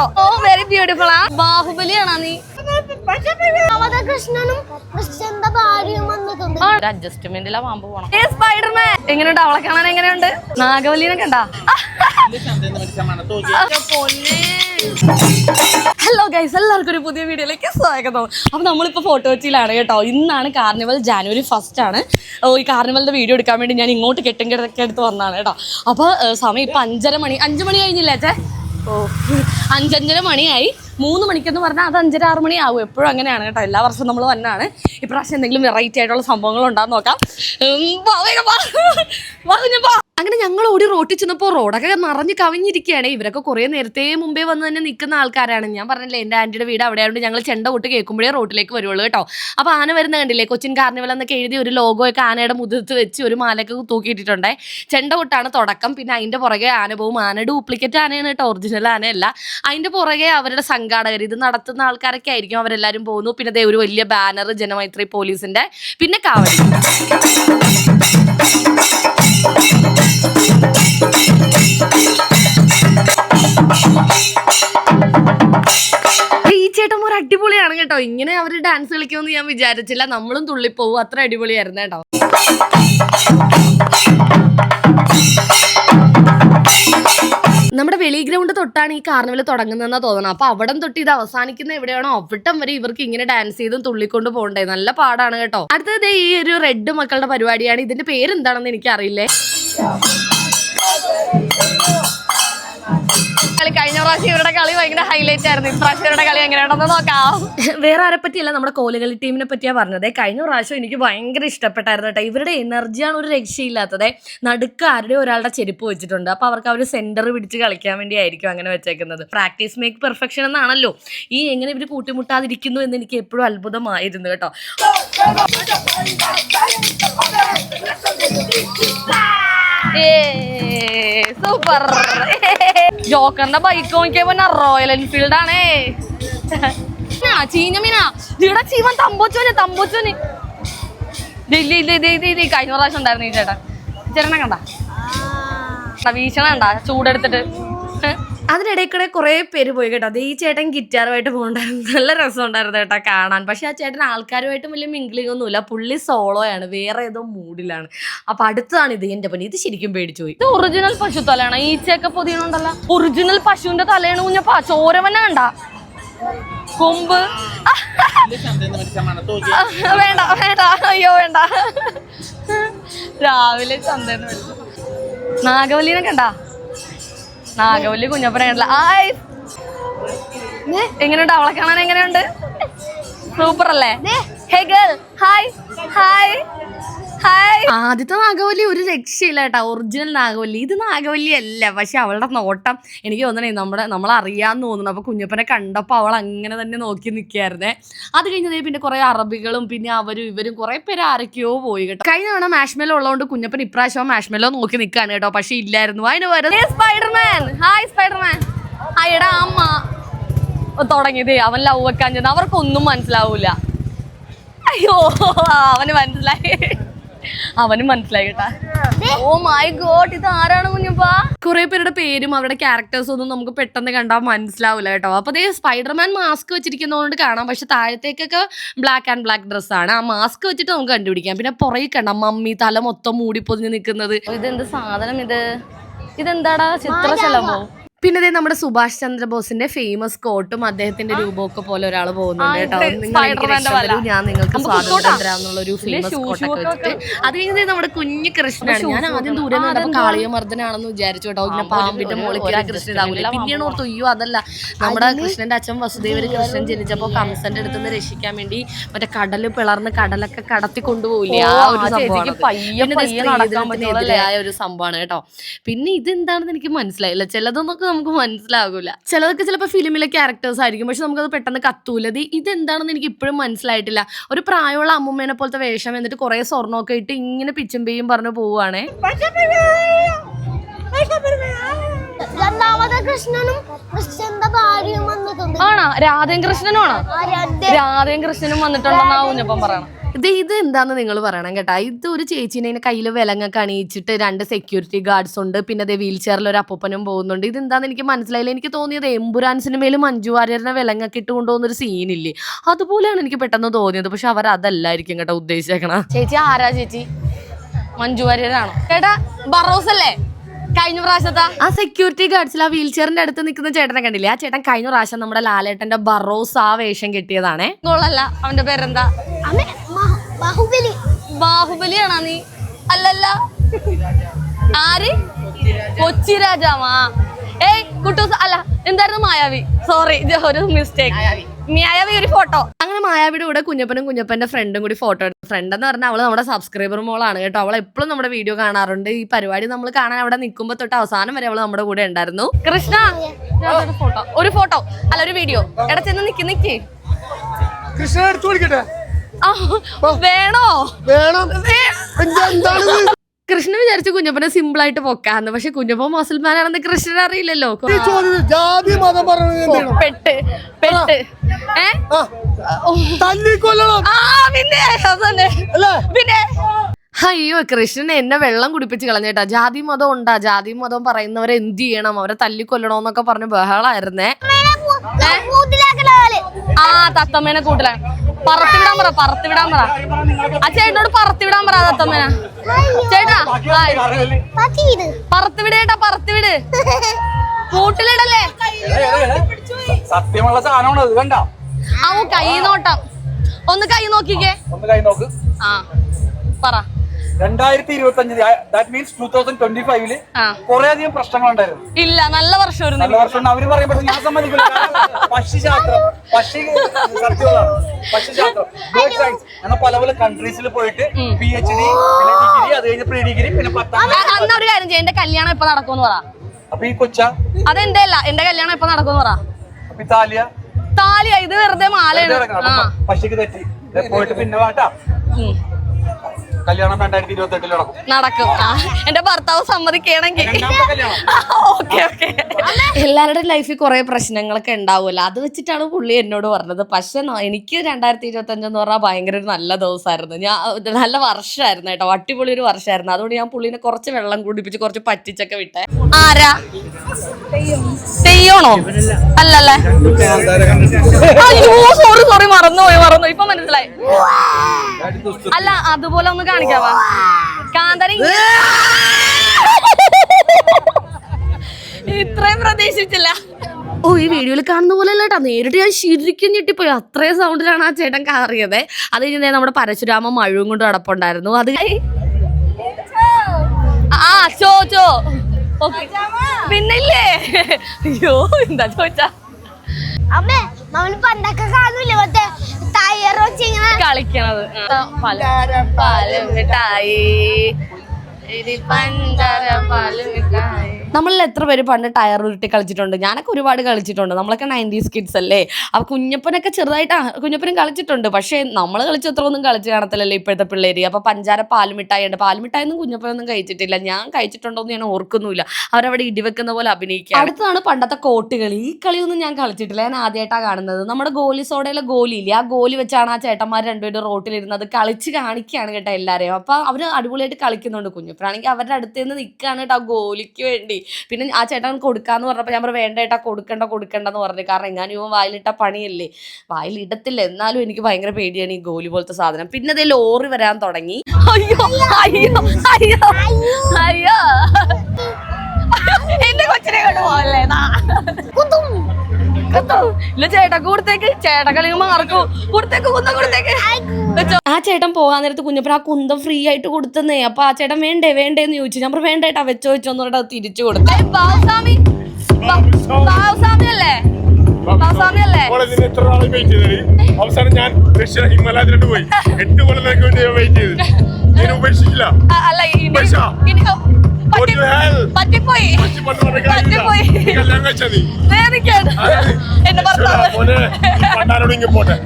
കേട്ടോ. ഓ very beautiful ആ. ബാഹുബലിയാണോ നീ? രാമകൃഷ്ണനും കൃഷ്ണന്റെ ഭാര്യയും വന്നിട്ടുണ്ട്. ഒരു അഡ്ജസ്റ്റ്മെന്റിലാ പാമ്പ് പോണം. ഏ സ്പൈഡർമാൻ എങ്ങനെയുണ്ട്? അവളെ കാണാൻ എങ്ങനെയുണ്ട്? നാഗവല്ലിനെ കണ്ടാ? ഹലോ ഗൈസ് എല്ലാവർക്കും ഒരു പുതിയ വീഡിയോയിലേക്ക് സ്വാഗതം. അപ്പോൾ നമ്മളിപ്പോൾ ഫോട്ടോ കൊച്ചിയിലാണ് കേട്ടോ. ഇന്നാണ് കാർണിവൽ ജാനുവരി ഫസ്റ്റ് ആണ്. ഓ ഈ കാർണിവലിന്റെ വീഡിയോ എടുക്കാൻ വേണ്ടി ഞാൻ ഇങ്ങോട്ട് കെട്ടും കിടക്കെ എടുത്ത് വന്നതാണ് കേട്ടോ. അപ്പോൾ സമയം ഇപ്പം അഞ്ചര മണി അഞ്ച് മണി കഴിഞ്ഞില്ലേ അച്ഛേ? അഞ്ചഞ്ചര മണിയായി. മൂന്ന് മണിക്കെന്ന് പറഞ്ഞാൽ അത് അഞ്ചര ആറ് മണി ആവും എപ്പോഴും അങ്ങനെയാണ് കേട്ടോ. എല്ലാ വർഷവും നമ്മൾ വന്നാണ് ഇപ്രാവശ്യം എന്തെങ്കിലും വെറൈറ്റി ആയിട്ടുള്ള സംഭവങ്ങൾ ഉണ്ടാകുന്ന നോക്കാം. വാ. അങ്ങനെ ഞങ്ങൾ ഓടി റോട്ടിൽ ചെന്നപ്പോൾ റോഡൊക്കെ നിറഞ്ഞ് കവിഞ്ഞിരിക്കുകയാണ്. ഇവരൊക്കെ കുറേ നേരത്തെ മുമ്പേ വന്ന് തന്നെ നിൽക്കുന്ന ആൾക്കാരാണ്. ഞാൻ പറഞ്ഞില്ലേ എന്റെ ആന്റിയുടെ വീട് അവിടെ ആയതുകൊണ്ട് ഞങ്ങൾ ചെണ്ട കൊട്ട് കേൾക്കുമ്പോഴേ റോട്ടിലേക്ക് വരുള്ളൂ കേട്ടോ. അപ്പോൾ ആന വരുന്ന കണ്ടില്ലേ കൊച്ചിൻ കാർണിവൽ എന്നൊക്കെ എഴുതി ഒരു ലോഗോയൊക്കെ ആനയുടെ മുതിർത്ത് വെച്ച് ഒരു മാലയൊക്കെ തൂക്കിയിട്ടിട്ടുണ്ടേ. ചെണ്ട കൊട്ടാണ് തുടക്കം. പിന്നെ അതിന്റെ പുറകെ ആന പോവും. ആന ഡ്യൂപ്ലിക്കേറ്റ് ആനയാണ് കേട്ടോ ഒറിജിനൽ ആനയല്ല. അതിന്റെ പുറകെ അവരുടെ സംഘാടകർ. ഇത് നടത്തുന്ന ആൾക്കാരൊക്കെ ആയിരിക്കും അവരെല്ലാവരും പോകുന്നു. പിന്നെ ദേ ഒരു വലിയ ബാനർ ജനമൈത്രി പോലീസിന്റെ. പിന്നെ കാവടി. ഈ ചേട്ടന്മാർ അടിപൊളിയാണ് കേട്ടോ. ഇങ്ങനെ അവർ ഡാൻസ് കളിക്കുമെന്ന് ഞാൻ വിചാരിച്ചില്ല. നമ്മളും തുള്ളിപ്പോവും. അത്ര അടിപൊളിയായിരുന്നു കേട്ടോ. നമ്മുടെ വെളി ഗ്രൗണ്ട് തൊട്ടാണ് ഈ കാർണിവൽ തുടങ്ങുന്നതെന്ന് തോന്നണം അപ്പൊ അവിടം തൊട്ട് ഇത് അവസാനിക്കുന്ന എവിടെയാണോ അവിടം വരെ ഇവർക്ക് ഇങ്ങനെ ഡാൻസ് ചെയ്തും തുള്ളിക്കൊണ്ട് പോകണ്ടേ. നല്ല പാടാണ് കേട്ടോ. അടുത്തത് ഈ ഒരു റെഡ് മക്കളുടെ പരിപാടിയാണ്. ഇതിന്റെ പേരെന്താണെന്ന് എനിക്ക് അറിയില്ലേ കഴിഞ്ഞ ഇവരുടെ കളി ഹൈലൈറ്റ് ആയിരുന്നു. കളി എങ്ങനെയാണെന്ന് നോക്കാം. വേറെ ആരെ പറ്റിയല്ല നമ്മുടെ കോലുകളി ടീമിനെ പറ്റിയാ പറഞ്ഞത്. കഴിഞ്ഞ പ്രാവശ്യം എനിക്ക് ഭയങ്കര ഇഷ്ടപ്പെട്ടായിരുന്നു കേട്ടോ. ഇവരുടെ എനർജിയാണ് ഒരു രക്ഷയില്ലാത്തത്. നടുക്ക് ആരുടെ ഒരാളുടെ ചെരുപ്പ് വെച്ചിട്ടുണ്ട്. അപ്പൊ അവർക്ക് അവർ സെന്റർ പിടിച്ച് കളിക്കാൻ വേണ്ടി ആയിരിക്കും അങ്ങനെ വെച്ചേക്കുന്നത്. പ്രാക്ടീസ് മേക്ക് പെർഫെക്ഷൻ എന്നാണല്ലോ. ഈ എങ്ങനെ ഇവർ കൂട്ടിമുട്ടാതിരിക്കുന്നു എന്ന് എനിക്ക് എപ്പോഴും അത്ഭുതമായിരുന്നു കേട്ടോ. സൂപ്പർ ജോക്കറിന്റെ ബൈക്ക് നോക്കിയപ്പോ റോയൽ എൻഫീൽഡ് ആണേ. ചീഞ്ഞമീനാ ഇവിടെ ചീവൻ തമ്പോച്ചോന് തമ്പോച്ചോന്. ഇല്ല ഇല്ല കഴിഞ്ഞ പ്രാവശ്യം ഉണ്ടായിരുന്നു ഈ ചേട്ടൻ. ചേട്ടനെ കണ്ട? വീശണ കണ്ട ചൂടെടുത്തിട്ട്. അതിനിടയ്ക്കൂടെ കുറെ പേര് പോയി കേട്ടോ. അത് ഈ ചേട്ടൻ ഗിറ്റാറുമായിട്ട് പോകണ്ടായിരുന്നു. നല്ല രസം ഉണ്ടായിരുന്നു കേട്ടോ കാണാൻ. പക്ഷെ ആ ചേട്ടൻ ആൾക്കാരുമായിട്ടും വലിയ മിങ്കിളിംഗ് ഒന്നുമില്ല. പുള്ളി സോളോയാണ് വേറെ ഏതോ മൂഡിലാണ്. അപ്പൊ അടുത്തതാണ് ഇത് എന്റെ പണി ഇത് ശരിക്കും പേടിച്ചു പോയി. ഇത് ഒറിജിനൽ പശു തലയാണ്? ഈച്ചയൊക്കെ പൊതിയണുണ്ടല്ലോ. ഒറിജിനൽ പശുവിന്റെ തലയാണ് കുഞ്ഞപ്പാ. ചോരവന കണ്ട കൊമ്പ്. വേണ്ട വേണ്ട. അയ്യോ വേണ്ട. രാവിലെ ചന്തന്ന് വിളിച്ചു നാഗവല്ലിനെ കണ്ട? നാഗവല്ലി കുഞ്ഞപ്പനെ കണ്ടില്ല ആയ് എങ്ങനെയുണ്ട്? അവളെ കാണാൻ എങ്ങനെയുണ്ട്? സൂപ്പർ അല്ലേ hey girl hi hi. Hi. ആദ്യത്തെ നാഗവല്ലി ഒരു രക്ഷയില്ല കേട്ടോ. ഒറിജിനൽ നാഗവല്ലി. ഇത് നാഗവല്ലി അല്ല. പക്ഷെ അവളുടെ നോട്ടം എനിക്ക് തോന്നണേ നമ്മുടെ നമ്മൾ അറിയാന്ന് തോന്നുന്നു അപ്പൊ കുഞ്ഞപ്പനെ കണ്ടപ്പോൾ അവൾ അങ്ങനെ തന്നെ നോക്കി നിൽക്കായിരുന്നേ അത് കഴിഞ്ഞതേ പിന്നെ കുറെ അറബികളും പിന്നെ അവരും ഇവരും കുറെ പേര് ആരൊക്കെയോ പോയി കേട്ടോ. കഴിഞ്ഞ തവണ മാഷ്മെല്ലോ ഉള്ളതുകൊണ്ട് കുഞ്ഞപ്പൻ ഇപ്രാവശ്യം മാഷ്മെല്ലോ നോക്കി നിൽക്കാണ് കേട്ടോ. പക്ഷെ ഇല്ലായിരുന്നു. അതിന് വരുന്നത് സ്പൈഡർമാൻ ഹായ് സ്പൈഡർമാൻ ഹായടാ അമ്മ. തുടങ്ങിയതേ. അവൻ ലവ് വെക്കാൻ ചെന്ന്. അവർക്കൊന്നും മനസ്സിലാവൂല. അയ്യോ അവന് മനസ്സിലായി. അവനും മനസ്സിലായി കേട്ടാ ഓ മൈ ഗോഡ് ഇത് ആരാണ് കുഞ്ഞപ്പാ കുറെ പേരുടെ പേരും അവരുടെ ക്യാരക്ടേഴ്സും ഒന്നും നമുക്ക് പെട്ടെന്ന് കണ്ടാൽ മനസ്സിലാവില്ല കേട്ടോ. അപ്പൊ അതേ സ്പൈഡർമാൻ മാസ്ക് വെച്ചിരിക്കുന്നതുകൊണ്ട് കാണാം. പക്ഷെ താഴത്തേക്കൊക്കെ ബ്ലാക്ക് ആൻഡ് ബ്ലാക്ക് ഡ്രസ്സാണ് ആ മാസ്ക് വെച്ചിട്ട് നമുക്ക് കണ്ടുപിടിക്കാം. പിന്നെ പുറകെ കണ്ട മമ്മി തല മൊത്തം മൂടി പൊതിഞ്ഞ് നിൽക്കുന്നത്. ഇതെന്ത് സാധനം ഇത്? ഇതെന്താടാ? ചിത്രശലഭോ? പിന്നെ ദേ നമ്മുടെ സുഭാഷ് ചന്ദ്രബോസിന്റെ ഫേമസ് കോട്ടും അദ്ദേഹത്തിന്റെ രൂപമൊക്കെ പോലെ ഒരാൾ പോകുന്നുണ്ട് കേട്ടോ. നിങ്ങൾ എനിക്ക് ഞാൻ നിങ്ങൾക്ക് സ്വാതന്ത്ര്യം തരാന്നുള്ള ഒരു ഫേമസ് കോട്ടൊക്കെ വെച്ചിട്ട്. അത് കഴിഞ്ഞത് നമ്മുടെ കുഞ്ഞു കൃഷ്ണനാണ് ഞാൻ ആദ്യം ദൂരെ നിന്നപ്പോ കാളിയമർദ്ദനാണെന്ന് വിചാരിച്ചു കേട്ടോ. ഇങ്ങനെ പാമ്പിന്റെ മുകളിൽ കൃഷ്ണൻ ഇതാവില്ല പിന്നെയാണ് ഓർത്തു അയ്യോ അതല്ല. നമ്മുടെ കൃഷ്ണന്റെ അച്ഛൻ വസുദേവര് കൃഷ്ണൻ ജനിച്ചപ്പോ കംസന്റെ അടുത്ത് നിന്ന് രക്ഷിക്കാൻ വേണ്ടി മറ്റേ കടൽ പിളർന്ന് കടലൊക്കെ കടത്തി കൊണ്ടുപോകില്ലേ ആ ഒരു സംഭവമാണ്. പിന്നെ ഇത് സ്ത്രീധനത്തിനെതിരായ ഒരു സംഭവമാണ് കേട്ടോ. പിന്നെ ഇതെന്താണെന്ന് എനിക്ക് മനസ്സിലായില്ല. ചിലതൊന്നൊക്കെ നമുക്ക് മനസ്സിലാകൂല. ചിലതൊക്കെ ചിലപ്പോൾ ഫിലിമിലെ ക്യാരക്ടേഴ്സ് ആയിരിക്കും. പക്ഷെ നമുക്കത് പെട്ടെന്ന് കത്തൂല. ഇത് ഇതെന്താണെന്ന് എനിക്ക് ഇപ്പോഴും മനസ്സിലായിട്ടില്ല. ഒരു പ്രായമുള്ള അമ്മൂമ്മേനെ പോലത്തെ വേഷം എന്നിട്ട് കുറെ സ്വർണമൊക്കെ ഇട്ട് ഇങ്ങനെ പിച്ചും പേയും പറഞ്ഞു പോവുകയാണേ രണ്ടാമത്തെ കൃഷ്ണനും കൃഷ്ണന്റെ ഭാര്യയും വന്നിട്ടുണ്ട്. ആണോ? രാധയും കൃഷ്ണനും ആണോ രാധയും കൃഷ്ണനും വന്നിട്ടുണ്ടെന്നാ ഞാൻ പറയണം ഇത് ഇത് എന്താന്ന് നിങ്ങൾ പറയണം കേട്ടാ. ഇത് ഒരു ചേച്ചീനെ കയ്യിൽ വിലങ്ങൊക്കെ അണിയിച്ചിട്ട് രണ്ട് സെക്യൂരിറ്റി ഗാർഡ്സ് ഉണ്ട്. പിന്നെ അതേ വീൽ ചെയറിൽ ഒരു അപ്പൂപ്പനും പോകുന്നുണ്ട്. ഇത് എന്താന്ന് എനിക്ക് മനസ്സിലായില്ല. എനിക്ക് തോന്നിയത് എമ്പുരാൻസിന് മേലും മഞ്ജു വാര്യറിനെ വിലങ്ങൊക്കെ ഇട്ട് കൊണ്ടുപോകുന്ന ഒരു സീനില്ലേ അതുപോലെയാണ് എനിക്ക് പെട്ടെന്ന് തോന്നിയത്. പക്ഷെ അവർ അതല്ലായിരിക്കും കേട്ടോ ഉദ്ദേശിച്ചേക്കണ. ചേച്ചി ആരാ ചേച്ചി? മഞ്ജു വാര്യരാണോ? കേട്ടാ ബറോസ് അല്ലേ കഴിഞ്ഞ പ്രാവശ്യത്താ. ആ സെക്യൂരിറ്റി ഗാർഡ്സിൽ ആ വീൽ ചെയറിന്റെ അടുത്ത് നിൽക്കുന്ന ചേട്ടനെ കണ്ടില്ലേ? ആ ചേട്ടൻ കഴിഞ്ഞ പ്രാവശ്യം നമ്മുടെ ലാലേട്ടന്റെ ബറോസ് ആ വേഷം കിട്ടിയതാണേ. ഗോളല്ല അവന്റെ പേരെന്താ? അമ്മേ ബാഹുബലി. ബാഹുബലിയാണോ നീ? അല്ലല്ല. ആര്? കൊച്ചി രാജാവാ. ഏയ് കുട്ടൂസ് അല്ല എന്തായിരുന്നു മായാവി? സോറി ഒരു മിസ്റ്റേക്ക് മായാവി. ഒരു ഫോട്ടോ അങ്ങനെ മായാവിയുടെ കൂടെ കുഞ്ഞപ്പനും കുഞ്ഞപ്പന്റെ ഫ്രണ്ടും കൂടി ഫോട്ടോ എടുത്തു. ഫ്രണ്ട് എന്ന് പറഞ്ഞാൽ അവൾ നമ്മുടെ സബ്സ്ക്രൈബർ മോളാണ് കേട്ടോ. അവൾ എപ്പോഴും നമ്മുടെ വീഡിയോ കാണാറുണ്ട്. ഈ പരിപാടി നമ്മൾ കാണാൻ അവിടെ നിൽക്കുമ്പോ തൊട്ട് അവസാനം വരെ അവൾ നമ്മുടെ കൂടെ ഉണ്ടായിരുന്നു. കൃഷ്ണ ഒരു ഫോട്ടോ ഒരു ഫോട്ടോ അല്ല ഒരു വീഡിയോ എടാ ചെന്ന് നിക്ക് നിക്ക്. കൃഷ്ണ എടുത്തു വേണോ? വേണം. എന്താണ് കൃഷ്ണ വിചാരിച്ചു കുഞ്ഞപ്പനെ സിമ്പിൾ ആയിട്ട് പൊക്കാന്ന്. പക്ഷെ കുഞ്ഞപ്പൻ മുസൽമാൻ ആണെന്ന് കൃഷ്ണൻ അറിയില്ലല്ലോ. ജാതി മതം പെട്ട് പെട്ട്. പിന്നെ അയ്യോ കൃഷ്ണൻ എന്നെ വെള്ളം കുടിപ്പിച്ച് കളഞ്ഞേട്ടാ. ജാതി മതം ഉണ്ടാ. ജാതി മതം പറയുന്നവരെ എന്ത് ചെയ്യണം? അവരെ തല്ലിക്കൊല്ലണോന്നൊക്കെ പറഞ്ഞ് ബഹളായിരുന്നേ. ആ തത്തമ്മേനെ കൂട്ടിലാണ് പറത്തിവിടാൻ പറ പറത്തിവിടാൻ പറ. ആ ചേട്ടനോട് പറത്തിവിടാൻ പറ തത്തമ്മേനെ ചേട്ടാ പറത്തിവിടേട്ടാ പറത്തിവിട്. കൂട്ടിലിടല്ലേ? സത്യമുള്ള സാധനമാണ് അത് കണ്ട. ആ കൈ നോട്ടം. ഒന്ന് കൈ നോക്കിക്കേ. ഒന്ന് കൈ നോക്ക്. ആ പറ. രണ്ടായിരത്തി ഇരുപത്തി അഞ്ച് that means two thousand twenty ഫൈവിൽ ആ. കുറെ അധികം പ്രശ്നങ്ങളുണ്ടായിരുന്നു. ഇല്ല നല്ല വർഷം ഒരു നല്ല വർഷം അവർ പറയുമ്പോൾ ഞാൻ സമ്മതിക്കില്ല. പക്ഷിശാസ്ത്രം പക്ഷി സത്യങ്ങളാണ് പക്ഷിശാസ്ത്രം ബേർഡ് സയൻസ് അങ്ങനെ പല പല കൺട്രീസിൽ പോയിട്ട് പി എച്ച് ഡി പിന്നെ ഡിഗ്രി അത് കഴിഞ്ഞ് പ്രീ ഡിഗ്രി പിന്നെ പത്താം അന്ന് ഒരു കാര്യം ചെയ്യ. എന്റെ കല്യാണം ഇപ്പൊ നടക്കുമെന്ന് പറ. അപ്പൊ ഈ കൊച്ച? അതെന്റെ അല്ല എന്റെ കല്യാണം ഇപ്പൊ നടക്കുമെന്ന് പറ. അപ്പൊ ഈ താലിയ? ഇത് വെറുതെ മാലയാണ്. പക്ഷിക്ക് തെറ്റി. പോയിട്ട് പിന്നെ വാട്ടാ. കല്യാണം രണ്ടായിരത്തി ഇരുപത്തി എട്ടിൽ നടക്കും. നടക്കും. ആ എന്റെ ഭർത്താവ് കല്യാണം. Okay okay. എല്ലാവരുടെ ലൈഫിൽ കുറെ പ്രശ്നങ്ങളൊക്കെ ഉണ്ടാവുമല്ലോ. അത് വെച്ചിട്ടാണ് പുള്ളി എന്നോട് പറഞ്ഞത്. പക്ഷെ ന- എനിക്ക് രണ്ടായിരത്തി ഇരുപത്തി അഞ്ചെന്ന് പറഞ്ഞാൽ ഭയങ്കര ഒരു നല്ല ദിവസമായിരുന്നു. ഞാൻ നല്ല വർഷമായിരുന്നു കേട്ടോ. അടിപൊളി ഒരു വർഷമായിരുന്നു. അതുകൊണ്ട് ഞാൻ പുള്ളിനെ കുറച്ച് വെള്ളം കുടിപ്പിച്ച് കുറച്ച് പറ്റിച്ചൊക്കെ വിട്ടേ. ആരാ? തെയ്യോണോ? അല്ലല്ലേ? അയ്യോ സോറി സോറി മറന്നുപോയി മറന്നു ഇപ്പൊ മനസ്സിലായി. അല്ല അതുപോലെ ഒന്ന് കാണിക്കാവാ? കാന്തരി ഇത്രയും പ്രതീക്ഷിച്ചില്ല. ഓ ഈ വീഡിയോയിൽ കാണുന്ന പോലെ അല്ല നേരിട്ട് ഞാൻ ശരിക്കും ഞെട്ടിപ്പോയി. അത്രയും സൗണ്ടിലാണ് ആ ചേട്ടൻ കാറിയത്. അത് കഴിഞ്ഞാൽ നമ്മുടെ പരശുരാമ മഴവും കൊണ്ട് നടപ്പുണ്ടായിരുന്നു. അത് ആ ചോ ചോ. പിന്നില്ലേ? അയ്യോ എന്താ ചോദിച്ചാ? അമ്മേ നമ്മൾ പണ്ടൊക്കെ കാണൂലേ മറ്റേ കളിക്കണത്. പല പാൽ മിഠായി ഇതിൽ പഞ്ചാര പാൽ മിഠായി നമ്മളിൽ എത്ര പേര് പണ്ട് ടയർ ഉരുട്ടി കളിച്ചിട്ടുണ്ട്? ഞാനൊക്കെ ഒരുപാട് കളിച്ചിട്ടുണ്ട്. നമ്മളൊക്കെ നയന്റീസ് കിഡ്സ് അല്ലേ? അപ്പൊ കുഞ്ഞപ്പനൊക്കെ ചെറുതായിട്ട് കുഞ്ഞപ്പനും കളിച്ചിട്ടുണ്ട്. പക്ഷേ നമ്മൾ കളിച്ചത്ര ഒന്നും കളിച്ച് കാണത്തില്ലല്ലോ ഇപ്പോഴത്തെ പിള്ളേര്. അപ്പൊ പഞ്ചാര പാലുമിഠായി ഉണ്ട്. പാലുമിഠായി ഒന്നും കുഞ്ഞപ്പനൊന്നും കഴിച്ചിട്ടില്ല. ഞാൻ കഴിച്ചിട്ടുണ്ടോന്ന് ഞാൻ ഓർക്കുന്നില്ല അവരവിടെ ഇടിവെക്കുന്ന പോലെ അഭിനയിക്കുക അടുത്താണ് പണ്ടത്തെ കോട്ടുകളി. ഈ കളിയൊന്നും ഞാൻ കളിച്ചിട്ടില്ല. ഞാൻ ആദ്യമായിട്ടാണ് കാണുന്നത്. നമ്മുടെ ഗോലി സോഡയിലെ ഗോലി ഇല്ലേ? ആ ഗോലി വെച്ചാണ് ആ ചേട്ടന്മാർ രണ്ടുപേരും റോട്ടിലിരുന്നത് കളിച്ച് കാണിക്കുകയാണ് കേട്ടോ എല്ലാവരെയും അപ്പൊ അവർ അടിപൊളിയായിട്ട് കളിക്കുന്നുണ്ട്. കുഞ്ഞപ്പനാണെങ്കിൽ അവരുടെ അടുത്ത് നിന്ന് നിൽക്കുകയാണ് കേട്ടോ ആ ഗോലിക്ക് വേണ്ടി. പിന്നെ ആ ചേട്ടൻ കൊടുക്കാന്ന് പറഞ്ഞപ്പോൾ ഞാൻ പറഞ്ഞു വേണ്ട ഏട്ടാ കൊടുക്കണ്ട കൊടുക്കണ്ടെന്ന് പറഞ്ഞു. കാരണം എങ്ങാനും ഇവൻ വായിലിട്ട പണിയല്ലേ. വായിലിടത്തില്ല എന്നാലും എനിക്ക് ഭയങ്കര പേടിയാണ് ഈ ഗോലി പോലത്തെ സാധനം. പിന്നെ അതേ ലോറി വരാൻ തുടങ്ങി. അയ്യോ അയ്യോ അയ്യോ അയ്യോ. എന്റെ കൊച്ചിനെ കൊണ്ട് പോകല്ലേ. ഇല്ല കൊടുത്തേക്ക്. കൊടുത്തേക്ക് കുന്തം കൊടുത്തേക്ക്. ആ ചേട്ടൻ പോകാൻ നേരത്ത് കുഞ്ഞപ്പൻ ആ കുന്തം ഫ്രീ ആയിട്ട് കൊടുത്തന്നേ. അപ്പൊ ആ ചേട്ടൻ വേണ്ടേ വേണ്ടേ എന്ന് ചോദിച്ചു. ഞാൻ വേണ്ട ഏട്ടാ വെച്ചോ വെച്ചോ എന്ന് പറഞ്ഞിട്ട് അത് തിരിച്ചു കൊടുത്തു. അല്ലേ? അവസാനം ഞാൻ റഷ്യ ഹിമാലയത്തിലോട്ട് പോയി. എട്ട് കൊല്ലം വേണ്ടി വെയിറ്റ് ചെയ്ത് ഞാൻ ഉപേക്ഷിച്ചില്ല. പറ്റിപ്പോയി. പറ്റിപ്പോയി നീ കല്യാണം കഴിച്ചാ നീ വേദിക്കാണ് എന്റെ ഭർത്താവ് പോട്ടെ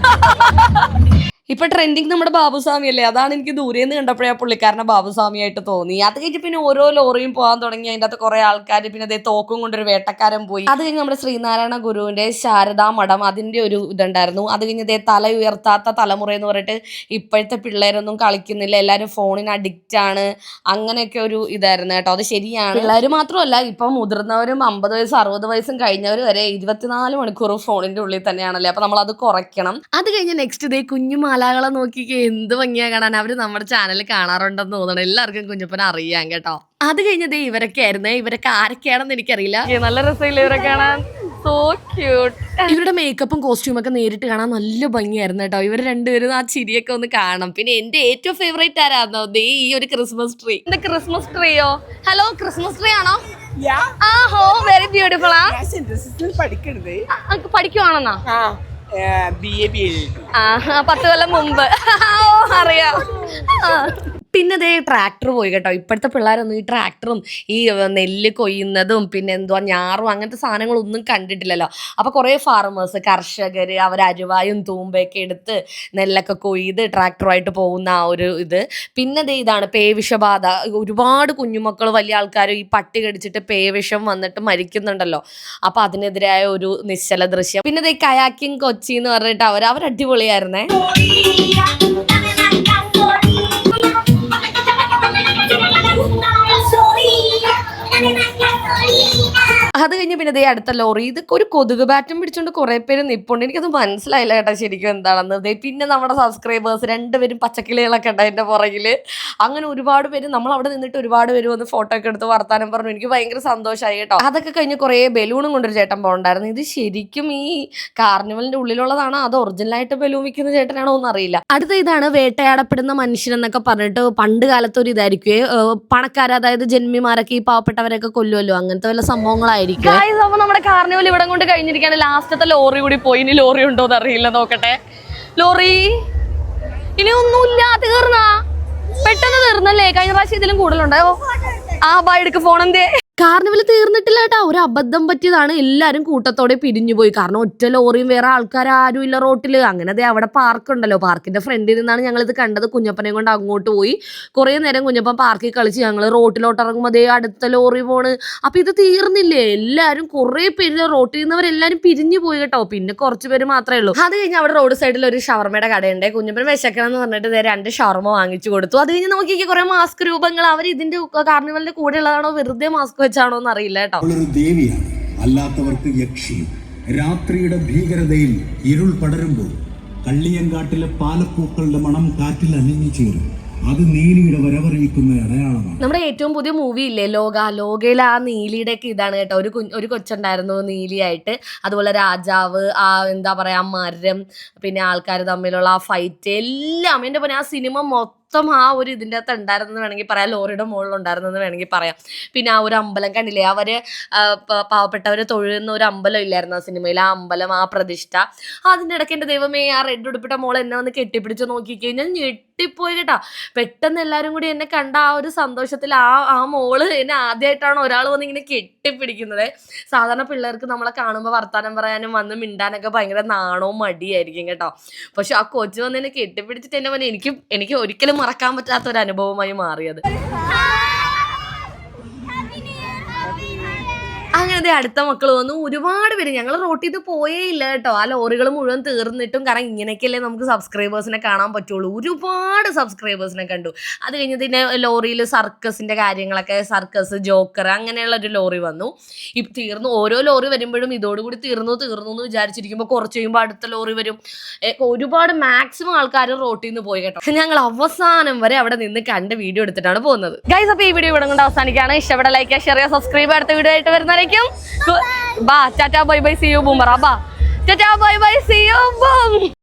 ഇപ്പൊ ട്രെൻഡിങ് നമ്മുടെ ബാബുസ്വാമി അല്ലേ അതാണ് എനിക്ക് ദൂരെ നിന്ന് കണ്ടപ്പോഴേ പുള്ളിക്കാരനെ ബാബുസ്വാമിയായിട്ട് തോന്നി. അത് കഴിഞ്ഞ് പിന്നെ ഓരോ ലോറിയും പോകാൻ തുടങ്ങി. അതിന്റെ അകത്ത് കുറെ ആൾക്കാർ പിന്നെ അതേ തോക്കും കൊണ്ടൊരു വേട്ടക്കാരൻ പോയി. അത് കഴിഞ്ഞ് നമ്മുടെ ശ്രീനാരായണ ഗുരുവിന്റെ ശാരദാ മഠം അതിന്റെ ഒരു ഇതുണ്ടായിരുന്നു. അത് കഴിഞ്ഞ് ഇതേ തല ഉയർത്താത്ത തലമുറ എന്ന് പറഞ്ഞിട്ട് ഇപ്പോഴത്തെ പിള്ളേരൊന്നും കളിക്കുന്നില്ല. എല്ലാവരും ഫോണിന് അഡിക്റ്റ് ആണ്. അങ്ങനെയൊക്കെ ഒരു ഇതായിരുന്നു കേട്ടോ. അത് ശരിയാണ്. പിള്ളേർ മാത്രമല്ല ഇപ്പൊ മുതിർന്നവരും അമ്പത് വയസ്സ് അറുപത് വയസ്സും കഴിഞ്ഞവർ വരെ ഇരുപത്തിനാല് മണിക്കൂർ ഫോണിന്റെ ഉള്ളിൽ തന്നെയാണല്ലേ? അപ്പൊ നമ്മൾ അത് കുറയ്ക്കണം. അത് കഴിഞ്ഞ് നെക്സ്റ്റ് ഡേ കുഞ്ഞു മാലാകളെ നോക്കിക്കേ എന്ത് ഭംഗിയാ കാണാൻ. അവർ നമ്മുടെ ചാനൽ കാണാറുണ്ടെന്ന് തോന്നണം. എല്ലാവർക്കും കുഞ്ഞപ്പനെ അറിയാം കേട്ടോ. അത് കഴിഞ്ഞത് ഇവരൊക്കെ ആയിരുന്നു. ഇവരൊക്കെ ആരൊക്കെയാണെന്ന് എനിക്കറിയില്ല. നല്ല രസമില്ല ഇവരെ കാണാൻ? സോ ക്യൂട്ട് ഇവരുടെ മേക്കപ്പും കോസ്റ്റ്യൂം ഒക്കെ നേരിട്ട് കാണാൻ നല്ല ഭംഗിയായിരുന്നു കേട്ടോ. ഇവർ രണ്ടുപേരും ആ ചിരിയൊക്കെ ഒന്ന് കാണാം പിന്നെ എന്റെ ഏറ്റവും ഫേവറേറ്റ് ആരാന്നോ? ദേ ഈ ഒരു ക്രിസ്മസ് ട്രീ എന്റെ ക്രിസ്മസ് ട്രീയോ ഹലോ ക്രിസ്മസ് ട്രീ ആണോ? ആഹോ ഹോ വെരി ബ്യൂട്ടിഫുൾ ആ പഠിക്കണത് പഠിക്കുവാണെന്നാ? ആ. ബി എ ബി എൽ ആ പത്ത് കൊല്ലം മുമ്പ്. അറിയാം. പിന്നെ ദേ ട്രാക്ടർ പോയി കേട്ടോ ഇപ്പോഴത്തെ പിള്ളേരൊന്നും ഈ ട്രാക്ടറും ഈ നെല്ല് കൊയ്യുന്നതും പിന്നെ എന്തുവാ ഞാറും അങ്ങനത്തെ സാധനങ്ങളൊന്നും കണ്ടിട്ടില്ലല്ലോ. അപ്പോൾ കുറേ ഫാർമേഴ്സ് കർഷകർ അവർ അരുവായും തൂമ്പയൊക്കെ എടുത്ത് നെല്ലൊക്കെ കൊയ്ത് ട്രാക്ടറുമായിട്ട് പോകുന്ന ആ ഒരു ഇത്. പിന്നെ ദേ ഇതാണ് പേവിഷബാധ ഒരുപാട് കുഞ്ഞുമക്കൾ വലിയ ആൾക്കാർ ഈ പട്ടി കടിച്ചിട്ട് പേവിഷം വന്നിട്ട് മരിക്കുന്നുണ്ടല്ലോ. അപ്പോൾ അതിനെതിരായ ഒരു നിശ്ചല ദൃശ്യം. പിന്നെ ദേ കയാക്കിങ് കൊച്ചി എന്ന് പറഞ്ഞിട്ട് അവർ അവർ അടിപൊളിയായിരുന്നേ അത് കഴിഞ്ഞ് പിന്നെ ദേ അടുത്ത ലോറി. ഇത് ഒരു കൊതുക് ബാറ്റും പിടിച്ചുകൊണ്ട് കുറെ പേര് നിപ്പുണ്ട്. എനിക്കത് മനസ്സിലായില്ല കേട്ടോ ശരിക്കും എന്താണെന്ന്. ദേ പിന്നെ നമ്മുടെ സബ്സ്ക്രൈബേഴ്സ് രണ്ടുപേരും പച്ചക്കിളികളൊക്കെ ഉണ്ട് അതിന്റെ പുറകിൽ അങ്ങനെ ഒരുപാട് പേര് നമ്മൾ അവിടെ നിന്നിട്ട് ഒരുപാട് പേര് വന്ന് ഫോട്ടോ ഒക്കെ എടുത്ത് വർത്താനം പറഞ്ഞു. എനിക്ക് ഭയങ്കര സന്തോഷമായി കേട്ടോ. അതൊക്കെ കഴിഞ്ഞ് കുറേ ബലൂണും കൊണ്ടൊരു ചേട്ടൻ പോകണ്ടായിരുന്നു ഇത് ശരിക്കും ഈ കാർണിവലിന്റെ ഉള്ളിലുള്ളതാണോ? അത് ഒറിജിനലായിട്ട് ബലൂൺ വിൽക്കുന്ന ചേട്ടനാണോ എന്ന് അറിയില്ല അടുത്ത ഇതാണ് വേട്ടയാടപ്പെടുന്ന മനുഷ്യൻ എന്നൊക്കെ പറഞ്ഞിട്ട് പണ്ട് കാലത്ത് ഒരു ഇതായിരിക്കും പണക്കാർ അതായത് ജന്മിമാരൊക്കെ ഈ പാവപ്പെട്ടവരൊക്കെ കൊല്ലുമല്ലോ അങ്ങനത്തെ വല്ല സംഭവങ്ങളായിരിക്കും അപ്പൊ നമ്മുടെ കാർണിവൽ ഇവിടെ കൊണ്ട് കഴിഞ്ഞിരിക്കുകയാണ്. ലാസ്റ്റത്തെ ലോറി കൂടി പോയി. ഇനി ലോറി ഉണ്ടോ എന്ന് അറിയില്ല നോക്കട്ടെ. ലോറി ഇനി ഒന്നുമില്ല തീർന്നാ പെട്ടെന്ന് തീർന്നല്ലേ? കഴിഞ്ഞ പ്രാവശ്യം ഇതിലും കൂടുതലുണ്ടാവോ ആ ബാ എടുക്ക് ഫോൺ എന്തേ? കാർണിവൽ തീർന്നിട്ടില്ല കേട്ടാ ഒരു അബദ്ധം പറ്റിയതാണ് എല്ലാരും കൂട്ടത്തോടെ പിരിഞ്ഞുപോയി കാരണം ഒറ്റ ലോറിയും വേറെ ആൾക്കാരും ഇല്ല റോട്ടിൽ അങ്ങനെ ദേ അവിടെ പാർക്ക് ഉണ്ടല്ലോ. പാർക്കിന്റെ ഫ്രണ്ടിൽ നിന്നാണ് ഞങ്ങൾ ഇത് കണ്ടത്. കുഞ്ഞപ്പനെ കൊണ്ട് അങ്ങോട്ട് പോയി. കുറേ നേരം കുഞ്ഞപ്പൻ പാർക്കിൽ കളിച്ച് ഞങ്ങൾ റോട്ടിലോട്ട് ഇറങ്ങുമ്പോൾ ദേ അടുത്ത ലോറി പോണ്. അപ്പൊ ഇത് തീർന്നില്ലേ? എല്ലാരും കുറേ പേര് റോട്ടിൽ നിന്നവരെല്ലാരും പിരിഞ്ഞു പോയി കേട്ടോ. പിന്നെ കുറച്ച് പേര് മാത്രമേ ഉള്ളൂ. അത് കഴിഞ്ഞ് അവിടെ റോഡ് സൈഡിൽ ഒരു ഷവർമയുടെ കടയുണ്ട്. കുഞ്ഞപ്പൻ വിശക്കണം എന്ന് പറഞ്ഞിട്ട് ദേ രണ്ട് ഷവർമ വാങ്ങിച്ചു കൊടുത്തു. അത് കഴിഞ്ഞ് നോക്കിയൊക്കെ കുറെ മാസ്ക് രൂപങ്ങൾ അവർ ഇതിന്റെ കാർണിവലിന്റെ കൂടെ ഉള്ളതാണോ വെറുതെ മാസ്ക് വെച്ചാണോ എന്ന് അറിയില്ല കേട്ടോ. ദേവിയാണ്. അല്ലാത്തവർക്ക് യക്ഷിയും. രാത്രിയുടെ ഭീകരതയിൽ ഇരുൾ പടരുമ്പോൾ കള്ളിയങ്കാട്ടിലെ പാലപ്പൂക്കളുടെ മണം കാറ്റിൽ അലിഞ്ഞു ചേരും. അത് നീലിയുടെ വരവറിയിക്കുന്ന അടയാളമാണ്. നമ്മുടെ ഏറ്റവും പുതിയ മൂവി ഇല്ലേ? ലോക ലോകയിൽ ആ നീലിയുടെ ഒക്കെ ഇതാണ് കേട്ടോ. ഒരു ഒരു കൊച്ചുണ്ടായിരുന്നു നീലിയായിട്ട്. അതുപോലെ രാജാവ് ആ എന്താ പറയാ മരം പിന്നെ ആൾക്കാർ തമ്മിലുള്ള ആ ഫൈറ്റ് എല്ലാം എന്റെ പോലെ ആ സിനിമ മൊത്തം ആ ഒരു ഇതിന്റെ അകത്ത് ഉണ്ടായിരുന്നെന്ന് വേണമെങ്കിൽ പറയാം. ലോറിയുടെ മുകളിൽ ഉണ്ടായിരുന്നെന്ന് വേണമെങ്കിൽ പറയാം. പിന്നെ ആ ഒരു അമ്പലം കണ്ടില്ലേ? അവർ പാവപ്പെട്ടവർ തൊഴുന്ന ഒരു അമ്പലം ഇല്ലായിരുന്നു ആ സിനിമയിൽ? ആ അമ്പലം ആ പ്രതിഷ്ഠ. അതിന്റെ ഇടയ്ക്ക് എന്റെ ദൈവമേ ആ റെഡ് ഉടുപ്പിട്ട മോൾ എന്നെ വന്ന് കെട്ടിപ്പിടിച്ച് നോക്കിക്കഴിഞ്ഞാൽ ഞെട്ടിപ്പോയി കേട്ടാ. പെട്ടെന്ന് എല്ലാവരും കൂടി എന്നെ കണ്ട ആ ഒരു സന്തോഷത്തിൽ ആ ആ മോൾ എന്നെ ആദ്യമായിട്ടാണ് ഒരാൾ വന്ന് ഇങ്ങനെ കെട്ടിപ്പിടിക്കുന്നത്. സാധാരണ പിള്ളേർക്ക് നമ്മളെ കാണുമ്പോൾ വർത്താനം പറയാനും വന്ന് മിണ്ടാനൊക്കെ ഭയങ്കര നാണവും മടിയായിരിക്കും കേട്ടോ. പക്ഷെ ആ കൊച്ചു വന്ന് എന്നെ കെട്ടിപ്പിടിച്ചിട്ട് എന്നെ വന്ന് എനിക്ക് എനിക്ക് ഒരിക്കലും മറക്കാൻ പറ്റാത്ത ഒരു അനുഭവമായി മാറിയത് അങ്ങനെ അടുത്ത മക്കൾ വന്നു. ഒരുപാട് പേര്. ഞങ്ങൾ റോട്ടിൽ ഇത് പോയേ ഇല്ല കേട്ടോ. ആ ലോറികൾ മുഴുവൻ തീർന്നിട്ടും കാരണം ഇങ്ങനെയൊക്കെയല്ലേ നമുക്ക് സബ്സ്ക്രൈബേഴ്സിനെ കാണാൻ പറ്റുള്ളൂ. ഒരുപാട് സബ്സ്ക്രൈബേഴ്സിനെ കണ്ടു. അത് കഴിഞ്ഞ് പിന്നെ ലോറിയിൽ സർക്കസിന്റെ കാര്യങ്ങളൊക്കെ സർക്കസ് ജോക്കർ അങ്ങനെയുള്ള ഒരു ലോറി വന്നു. ഇപ്പം തീർന്നു. ഓരോ ലോറി വരുമ്പോഴും ഇതോടുകൂടി തീർന്നു തീർന്നു എന്ന് വിചാരിച്ചിരിക്കുമ്പോൾ കുറച്ച് കഴിയുമ്പോൾ അടുത്ത ലോറി വരും. ഒരുപാട് മാക്സിമം ആൾക്കാർ റോട്ടിൽ നിന്ന് പോയി കേട്ടോ. ഞങ്ങൾ അവസാനം വരെ അവിടെ നിന്ന് കണ്ട് വീഡിയോ എടുത്തിട്ടാണ് പോകുന്നത്. ഗൈസ് അപ്പോൾ ഈ വീഡിയോ ഇവിടെ കൊണ്ട് അവസാനിക്കുകയാണ്. ഇഷ്ടപ്പെട്ട ലൈക്ക് ഷെയർ ചെയ്യുക സബ്സ്ക്രൈബ് അടുത്ത വീഡിയോ ആയിട്ട് വരുന്നതായിരിക്കും. ബൈ ബൈ സി യു ബൂമറ ബാ Tata bye bye see you boom